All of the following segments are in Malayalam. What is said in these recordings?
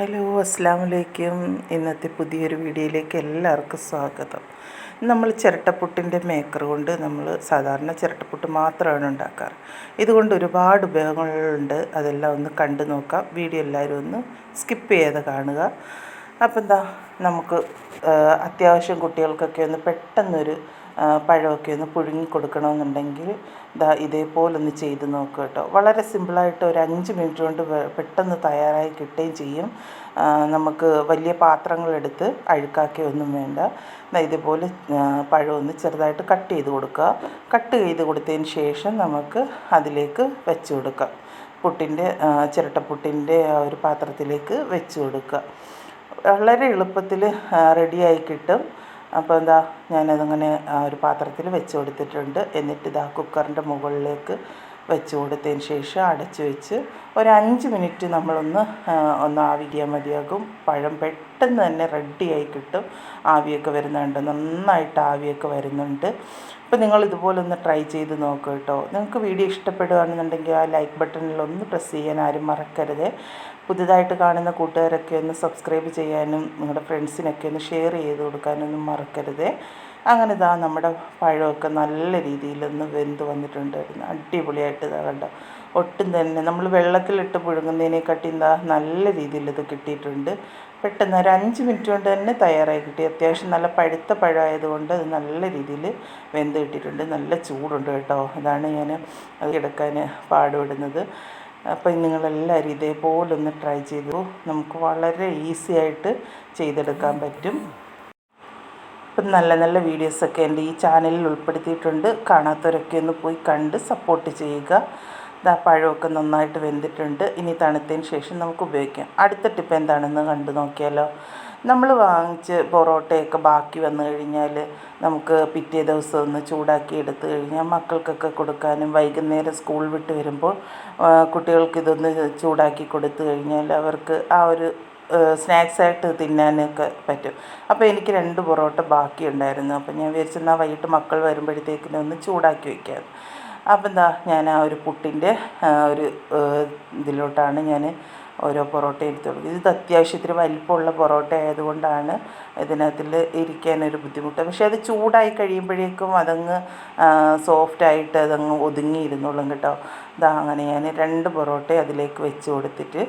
ഹലോ അസ്സാം വലൈക്കും ഇന്നത്തെ പുതിയൊരു വീഡിയോയിലേക്ക് എല്ലാവർക്കും സ്വാഗതം. നമ്മൾ ചിരട്ടപ്പുട്ടിന്റെ മേക്കർ കൊണ്ട് നമ്മൾ സാധാരണ ചിരട്ടപ്പുട്ട് മാത്രമാണ് ഉണ്ടാക്കാറ്. ഇതുകൊണ്ട് ഒരുപാട് ഉപയോഗങ്ങളുണ്ട്. അതെല്ലാം ഒന്ന് കണ്ടു നോക്കാം. വീഡിയോ എല്ലാവരും ഒന്ന് സ്കിപ്പ് ചെയ്ത് കാണുക. അപ്പം എന്താ നമുക്ക് അത്യാവശ്യം കുട്ടികൾക്കൊക്കെ ഒന്ന് പെട്ടെന്നൊരു പഴമൊക്കെ ഒന്ന് പുഴുങ്ങി കൊടുക്കണമെന്നുണ്ടെങ്കിൽ ഇതാ ഇതേപോലൊന്ന് ചെയ്ത് നോക്കുക കേട്ടോ. വളരെ സിമ്പിളായിട്ട് ഒരു അഞ്ച് മിനിറ്റ് കൊണ്ട് പെട്ടെന്ന് തയ്യാറായി കിട്ടുകയും ചെയ്യും. നമുക്ക് വലിയ പാത്രങ്ങളെടുത്ത് അഴുക്കാക്കിയൊന്നും വേണ്ട. ഇതുപോലെ ഒന്ന് ചെറുതായിട്ട് കട്ട് ചെയ്ത് കൊടുക്കുക. കട്ട് ചെയ്ത് കൊടുത്തതിന് ശേഷം നമുക്ക് അതിലേക്ക് വെച്ച് കൊടുക്കാം പുട്ടിന്റെ ചിരട്ടപ്പുട്ടിന്റെ ഒരു പാത്രത്തിലേക്ക് വെച്ച് കൊടുക്കുക. വളരെ എളുപ്പത്തിൽ റെഡിയായി കിട്ടും. അപ്പോൾ എന്താ ഞാനതങ്ങനെ ഒരു പാത്രത്തിൽ വെച്ച് കൊടുത്തിട്ടുണ്ട്. എന്നിട്ട് ഇതാ കുക്കറിന്റെ മുകളിലേക്ക് വെച്ച് കൊടുത്തതിന് ശേഷം അടച്ച് വെച്ച് ഒരു അഞ്ച് മിനിറ്റ് നമ്മളൊന്ന് ഒന്ന് ആവിക്കാൻ മതിയാകും. പഴം പെട്ടെന്ന് തന്നെ റെഡിയായി കിട്ടും. ആവിയൊക്കെ വരുന്നുണ്ട്. നന്നായിട്ട് ആവിയൊക്കെ വരുന്നുണ്ട്. അപ്പോൾ നിങ്ങൾ ഇതുപോലെ ഒന്ന് ട്രൈ ചെയ്ത് നോക്കുക കേട്ടോ. നിങ്ങൾക്ക് വീഡിയോ ഇഷ്ടപ്പെടുകയാണെന്നുണ്ടെങ്കിൽ ആ ലൈക്ക് ബട്ടണിൽ ഒന്ന് പ്രസ് ചെയ്യാൻ ആരും മറക്കരുത്. പുതുതായിട്ട് കാണുന്ന കൂട്ടുകാരൊക്കെ ഒന്ന് സബ്സ്ക്രൈബ് ചെയ്യാനും നിങ്ങളുടെ ഫ്രണ്ട്സിനൊക്കെ ഒന്ന് ഷെയർ ചെയ്ത് കൊടുക്കാനൊന്നും മറക്കരുത്. അങ്ങനെ ഇതാ നമ്മുടെ പഴമൊക്കെ നല്ല രീതിയിലൊന്ന് വെന്ത് വന്നിട്ടുണ്ട്. അടിപൊളിയായിട്ട് ഇതാ കണ്ടോ. ഒട്ടും തന്നെ നമ്മൾ വെള്ളത്തിലിട്ട് പുഴുങ്ങുന്നതിനെക്കാട്ടി എന്താ നല്ല രീതിയിൽ ഇത് കിട്ടിയിട്ടുണ്ട്. പെട്ടെന്ന് ഒരു അഞ്ച് മിനിറ്റ് കൊണ്ട് തന്നെ തയ്യാറായി കിട്ടി. അത്യാവശ്യം നല്ല പഴുത്ത പഴമായതുകൊണ്ട് അത് നല്ല രീതിയിൽ വെന്ത് കിട്ടിയിട്ടുണ്ട്. നല്ല ചൂടുണ്ട് കേട്ടോ. അതാണ് ഞാൻ അത് എടുക്കാൻ പാടുപെടുന്നത്. അപ്പോൾ നിങ്ങളെല്ലാവരും ഇതേപോലെ ഒന്ന് ട്രൈ ചെയ്തു. നമുക്ക് വളരെ ഈസി ആയിട്ട് ചെയ്തെടുക്കാൻ പറ്റും. ഇപ്പം നല്ല നല്ല വീഡിയോസൊക്കെ എന്റെ ഈ ചാനലിൽ ഉൾപ്പെടുത്തിയിട്ടുണ്ട്. കാണാത്തവരൊക്കെ ഒന്ന് പോയി കണ്ട് സപ്പോർട്ട് ചെയ്യുക. ഇതാ പഴമൊക്കെ നന്നായിട്ട് വെന്തിട്ടുണ്ട്. ഇനി തണുത്തതിന് ശേഷം നമുക്ക് ഉപയോഗിക്കാം. അടുത്ത ടിപ്പ് എന്താണെന്ന് കണ്ടു നോക്കിയാലോ. നമ്മൾ വാങ്ങിച്ച് പൊറോട്ടയൊക്കെ ബാക്കി വന്നു കഴിഞ്ഞാൽ നമുക്ക് പിറ്റേ ദിവസം ഒന്ന് ചൂടാക്കി എടുത്തു കഴിഞ്ഞാൽ മക്കൾക്കൊക്കെ കൊടുക്കാനും വൈകുന്നേരം സ്കൂൾ വിട്ട് വരുമ്പോൾ കുട്ടികൾക്ക് ഇതൊന്ന് ചൂടാക്കി കൊടുത്തു കഴിഞ്ഞാൽ അവർക്ക് ആ ഒരു സ്നാക്സായിട്ട് തിന്നാനൊക്കെ പറ്റും. അപ്പോൾ എനിക്ക് രണ്ട് പൊറോട്ട ബാക്കി ഉണ്ടായിരുന്നു അപ്പോൾ ഞാൻ വിചാരിച്ചെന്നാൽ വൈകിട്ട് മക്കൾ വരുമ്പോഴത്തേക്കിനും ഒന്ന് ചൂടാക്കി വയ്ക്കാം അപ്പം എന്താ ഞാൻ ആ ഒരു പുട്ടിന്റെ ഒരു ഇതിലോട്ടാണ് ഞാൻ ഓരോ പൊറോട്ട എടുത്ത് ഇത് അത്യാവശ്യത്തിന് വലിപ്പമുള്ള പൊറോട്ട ആയതുകൊണ്ടാണ് ഇതിനകത്തിൽ ഇരിക്കാനൊരു ബുദ്ധിമുട്ട്. പക്ഷേ അത് ചൂടായി കഴിയുമ്പോഴേക്കും അതങ്ങ് സോഫ്റ്റായിട്ട് അതങ്ങ് ഒതുങ്ങിയിരുന്നോളും കേട്ടോ. ഇതാ അങ്ങനെ ഞാൻ രണ്ട് പൊറോട്ട അതിലേക്ക് വെച്ച് കൊടുത്തിട്ട്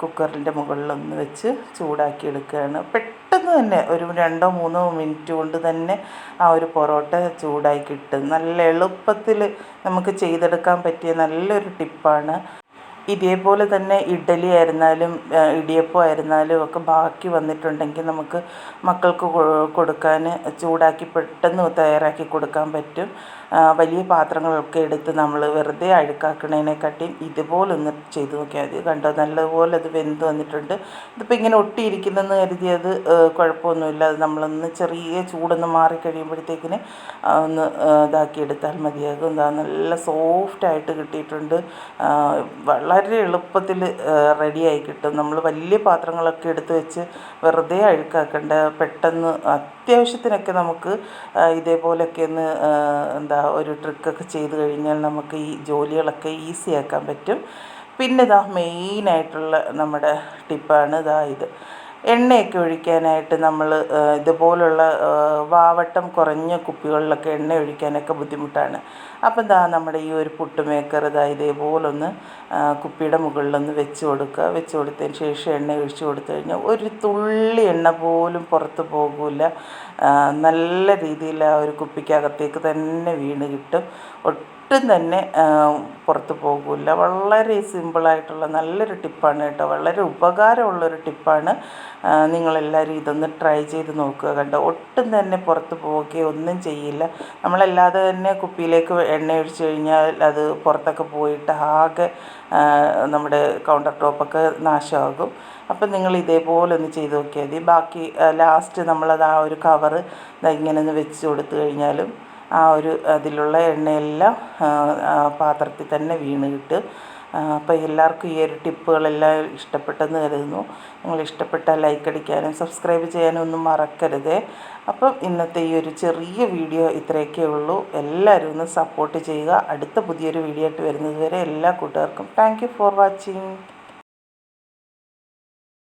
കുക്കറിന്റെ മുകളിലൊന്ന് വെച്ച് ചൂടാക്കി എടുക്കുകയാണ് പെട്ടെന്ന് തന്നെ ഒരു രണ്ടോ മൂന്നോ മിനിറ്റ് കൊണ്ട് തന്നെ ആ ഒരു പൊറോട്ട ചൂടായി കിട്ടും. നല്ല എളുപ്പത്തിൽ നമുക്ക് ചെയ്തെടുക്കാൻ പറ്റിയ നല്ലൊരു ടിപ്പാണ്. ഇതേപോലെ തന്നെ ഇഡലി ആയിരുന്നാലും ഇടിയപ്പം ആയിരുന്നാലും ഒക്കെ ബാക്കി വന്നിട്ടുണ്ടെങ്കിൽ നമുക്ക് മക്കൾക്ക് കൊടുക്കാൻ ചൂടാക്കി പെട്ടെന്ന് തയ്യാറാക്കി കൊടുക്കാൻ പറ്റും. വലിയ പാത്രങ്ങളൊക്കെ എടുത്ത് നമ്മൾ വെറുതെ അഴുക്കാക്കണതിനെക്കാട്ടിയും ഇതുപോലൊന്ന് ചെയ്ത് നോക്കിയാൽ മതി. കണ്ടോ നല്ലപോലെ അത് വെന്ത് വന്നിട്ടുണ്ട്. ഇതിപ്പോൾ ഇങ്ങനെ ഒട്ടിയിരിക്കുന്നെന്ന് കരുതി അത് കുഴപ്പമൊന്നുമില്ല. അത് നമ്മളൊന്ന് ചെറിയ ചൂടൊന്ന് മാറി കഴിയുമ്പോഴത്തേക്കിന് ഒന്ന് ഇതാക്കി എടുത്താൽ മതിയാകും. എന്താ നല്ല സോഫ്റ്റായിട്ട് കിട്ടിയിട്ടുണ്ട്. വളരെ എളുപ്പത്തിൽ റെഡിയായി കിട്ടും. നമ്മൾ വലിയ പാത്രങ്ങളൊക്കെ എടുത്ത് വെച്ച് വെറുതെ അഴുക്കാക്കേണ്ട. പെട്ടെന്ന് അത്യാവശ്യത്തിനൊക്കെ നമുക്ക് ഇതേപോലെയൊക്കെ ഒന്ന് എന്താ ഒരു ട്രിക്കൊക്കെ ചെയ്ത് കഴിഞ്ഞാൽ നമുക്ക് ഈ ജോലികളൊക്കെ ഈസി ആക്കാൻ പറ്റും. പിന്നെ ഇതാ മെയിനായിട്ടുള്ള നമ്മുടെ ടിപ്പാണ് ഇതാ ഇത്. എണ്ണയൊക്കെ ഒഴിക്കാനായിട്ട് നമ്മൾ ഇതുപോലുള്ള വാവട്ടം കുറഞ്ഞ കുപ്പികളിലൊക്കെ എണ്ണ ഒഴിക്കാനൊക്കെ ബുദ്ധിമുട്ടാണ്. അപ്പം ദാ നമ്മുടെ ഈ ഒരു പുട്ട് മേക്കർ ഇതാ ഇതേപോലൊന്ന് കുപ്പിയുടെ മുകളിലൊന്ന് വെച്ച് കൊടുക്കുക. വെച്ച് കൊടുത്തതിന് ശേഷം എണ്ണ ഒഴിച്ച് കൊടുത്തു കഴിഞ്ഞാൽ ഒരു തുള്ളി എണ്ണ പോലും പുറത്ത് പോകില്ല നല്ല രീതിയിൽ ആ ഒരു കുപ്പിക്കകത്തേക്ക് തന്നെ വീണ് കിട്ടും. ഒട്ടും തന്നെ പുറത്ത് പോകില്ല വളരെ സിമ്പിളായിട്ടുള്ള നല്ലൊരു ടിപ്പാണ് കേട്ടോ. വളരെ ഉപകാരമുള്ളൊരു ടിപ്പാണ് നിങ്ങളെല്ലാവരും ഇതൊന്ന് ട്രൈ ചെയ്ത് നോക്കുക കണ്ടോ. ഒട്ടും തന്നെ പുറത്ത് പോവുകയോ ഒന്നും ചെയ്യില്ല. നമ്മളല്ലാതെ തന്നെ കുപ്പിയിലേക്ക് എണ്ണ ഒഴിച്ച് കഴിഞ്ഞാൽ അത് പുറത്തൊക്കെ പോയിട്ട് ആകെ നമ്മുടെ കൗണ്ടർ ടോപ്പൊക്കെ നാശമാകും. അപ്പം നിങ്ങൾ ഇതേപോലെ ഒന്ന് ചെയ്ത് നോക്കിയാൽ മതി. ബാക്കി ലാസ്റ്റ് നമ്മളത് ആ ഒരു കവറ് ഇങ്ങനെ ഒന്ന് വെച്ച് കൊടുത്തു കഴിഞ്ഞാലും ആ ഒരു അതിലുള്ള എണ്ണയെല്ലാം പാത്രത്തിൽ തന്നെ വീണ് കിട്ടും അപ്പോൾ എല്ലാവർക്കും ഈ ഒരു ടിപ്പുകളെല്ലാം ഇഷ്ടപ്പെട്ടെന്ന് കരുതുന്നു. നിങ്ങൾ ഇഷ്ടപ്പെട്ടാൽ ലൈക്ക് അടിക്കാനും സബ്സ്ക്രൈബ് ചെയ്യാനും ഒന്നും മറക്കരുതേ. അപ്പം ഇന്നത്തെ ഈ ഒരു ചെറിയ വീഡിയോ ഇത്രയൊക്കെ ഉള്ളൂ. എല്ലാവരും ഒന്ന് സപ്പോർട്ട് ചെയ്യുക. അടുത്ത പുതിയൊരു വീഡിയോ ആയിട്ട് വരുന്നത് വരെ എല്ലാ കൂട്ടുകാർക്കും താങ്ക് ഫോർ വാച്ചിങ്